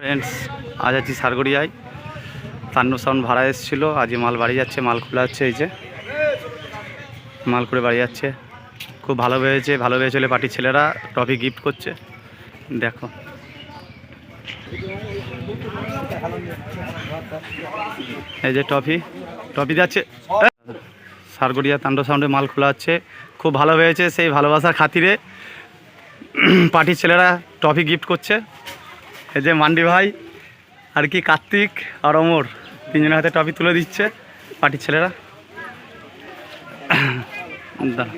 Friends আজ আছি সারগড়িয়ায়। Tannu sound ভাড়া এসেছিল আজ মাল বাড়ি যাচ্ছে, মাল খোলা হচ্ছে এই যে। মাল করে বাড়ি যাচ্ছে। খুব ভালো হয়েছে, ভালো হয়ে চলে পার্টির ছেলেরা ট্রফি গিফট করছে। দেখো। এই যে ট্রফি ট্রফি যাচ্ছে। সারগড়িয়া তান্ডব সাউন্ডে মাল খোলা হচ্ছে। খুব ভালো হয়েছে সেই ভালোবাসার খাতিরে। পার্টির ছেলেরা ট্রফি গিফট করছে। এই যে মান্ডি ভাই আর কি কার্তিক আর অমর, তিনজনের হাতে ট্রফি তুলে দিচ্ছে পার্টির ছেলেরা দাঁড়া।